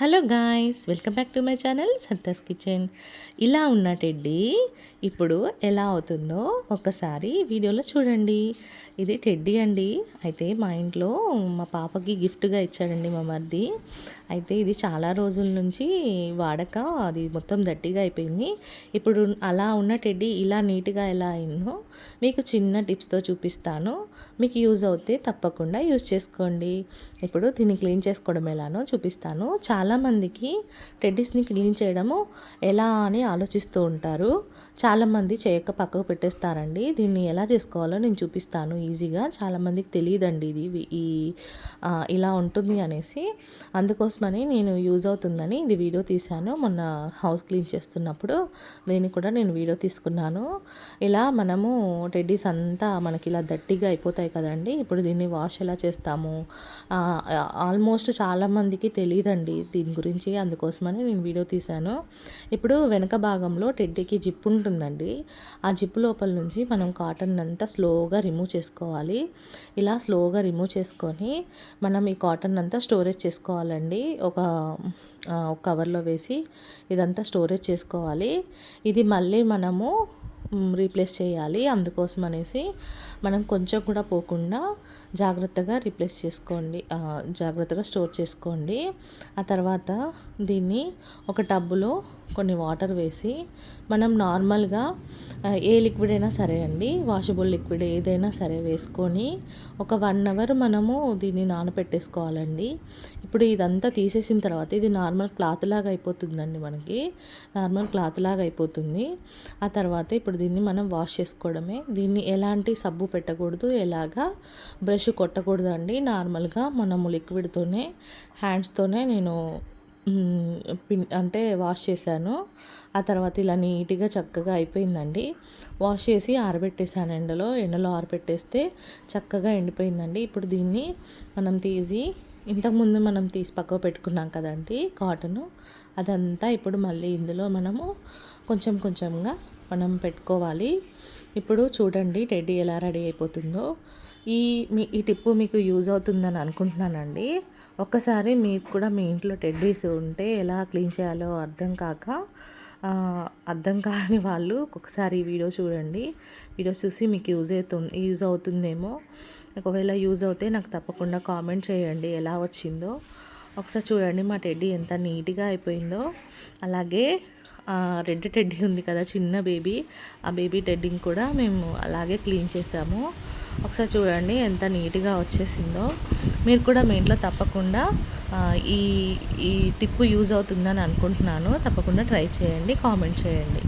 Hello guys welcome back to my channel Sardas kitchen. ఇలా ఉన్న teddy ఇప్పుడు ఎలా అవుతుందో ఒక్కసారి వీడియోలో చూడండి. ఇది టెడ్డీ అండి. అయితే మా ఇంట్లో మా పాపకి గిఫ్ట్గా ఇచ్చాడండి మా మరిది. అయితే ఇది చాలా రోజుల నుంచి వాడక అది మొత్తం దట్టిగా అయిపోయింది. ఇప్పుడు అలా ఉన్న టెడ్డీ ఇలా నీట్గా ఎలా అయిందో మీకు చిన్న టిప్స్తో చూపిస్తాను. మీకు యూజ్ అవుతే తప్పకుండా యూజ్ చేసుకోండి. ఇప్పుడు దీన్ని క్లీన్ చేసుకోవడం ఎలానో చూపిస్తాను. చాలా చాలామందికి టెడ్డీస్ని క్లీన్ చేయడము ఎలా అని ఆలోచిస్తూ ఉంటారు. చాలామంది చేయక పక్కకు పెట్టేస్తారండి. దీన్ని ఎలా చేసుకోవాలో నేను చూపిస్తాను ఈజీగా. చాలామందికి తెలియదండి ఇది ఈ ఇలా ఉంటుంది అనేసి. అందుకోసమని నేను యూజ్ అవుతుందని ఇది వీడియో తీశాను. మొన్న హౌస్ క్లీన్ చేస్తున్నప్పుడు దీన్ని కూడా నేను వీడియో తీసుకున్నాను. ఇలా మనము టెడ్డీస్ అంతా మనకి ఇలా దట్టిగా అయిపోతాయి కదండి. ఇప్పుడు దీన్ని వాష్ ఎలా చేస్తాము? ఆల్మోస్ట్ చాలామందికి తెలియదండి. దీని గురించి అందుకోసమని నేను వీడియో తీశాను. ఇప్పుడు వెనక భాగంలో టెడ్డీకి జిప్ ఉంటుందండి. ఆ జిప్ లోపల నుంచి మనం కాటన్ అంతా స్లోగా రిమూవ్ చేసుకోవాలి. ఇలా స్లోగా రిమూవ్ చేసుకొని మనం ఈ కాటన్ అంతా స్టోరేజ్ చేసుకోవాలండి. ఒక కవర్లో వేసి ఇదంతా స్టోరేజ్ చేసుకోవాలి. ఇది మళ్ళీ మనము రీప్లేస్ చేయాలి. అందుకోసం అనేసి మనం కొంచెం కూడా పోకుండా జాగ్రత్తగా రీప్లేస్ చేసుకోండి. జాగ్రత్తగా స్టోర్ చేసుకోండి. ఆ తర్వాత దీన్ని ఒక టబ్బులో కొన్ని వాటర్ వేసి మనం నార్మల్గా ఏ లిక్విడ్ అయినా సరే అండి వాషబుల్ లిక్విడ్ ఏదైనా సరే వేసుకొని ఒక వన్ అవర్ మనము దీన్ని నానబెట్టేసుకోవాలండి ఇప్పుడు ఇదంతా తీసేసిన తర్వాత ఇది నార్మల్ క్లాత్ లాగా అయిపోతుందండి మనకి. నార్మల్ క్లాత్ లాగా అయిపోతుంది. ఆ తర్వాత ఇప్పుడు దీన్ని మనం వాష్ చేసుకోవడమే. దీన్ని ఎలాంటి సబ్బు పెట్టకూడదు ఎలాగా బ్రష్ కొట్టకూడదు అండి నార్మల్గా మనము లిక్విడ్తోనే హ్యాండ్స్తోనే నేను పిన్ అంటే వాష్ చేశాను. ఆ తర్వాత ఇలా నీట్గా చక్కగా అయిపోయిందండి. వాష్ చేసి ఆరబెట్టేసాను ఎండలో. ఎండలో ఆరబెట్టేస్తే చక్కగా ఎండిపోయిందండి. ఇప్పుడు దీన్ని మనం తీసి ఇంతకుముందు మనం తీసి పక్కకు పెట్టుకున్నాం కదండి కాటను. అదంతా ఇప్పుడు మళ్ళీ ఇందులో మనము కొంచెం కొంచెంగా మనం పెట్టుకోవాలి. ఇప్పుడు చూడండి టెడ్డీ ఎలా రెడీ అయిపోతుందో. ఈ మీ ఈ టిప్పు మీకు యూజ్ అవుతుందని అనుకుంటున్నానండి. ఒక్కసారి మీకు కూడా మీ ఇంట్లో టెడ్డీస్ ఉంటే ఎలా క్లీన్ చేయాలో అర్థం కాక అర్థం కాని వాళ్ళు ఒకసారి ఈ వీడియో చూడండి. వీడియో చూసి మీకు యూజ్ అవుతుంది యూజ్ అవుతుందేమో. ఒకవేళ యూజ్ అవుతే నాకు తప్పకుండా కామెంట్ చేయండి ఎలా వచ్చిందో. ఒకసారి చూడండి మా టెడ్డీ ఎంత నీట్గా అయిపోయిందో. అలాగే రెడ్ టెడ్డీ ఉంది కదా చిన్న బేబీ. ఆ బేబీ టెడ్డీని కూడా మేము అలాగే క్లీన్ చేసాము. ఒకసారి చూడండి ఎంత నీట్గా వచ్చేసిందో. మీరు కూడా మీ ఇంట్లో తప్పకుండా ఈ ఈ టిప్పు యూజ్ అవుతుందని అనుకుంటున్నాను. తప్పకుండా ట్రై చేయండి కామెంట్ చేయండి.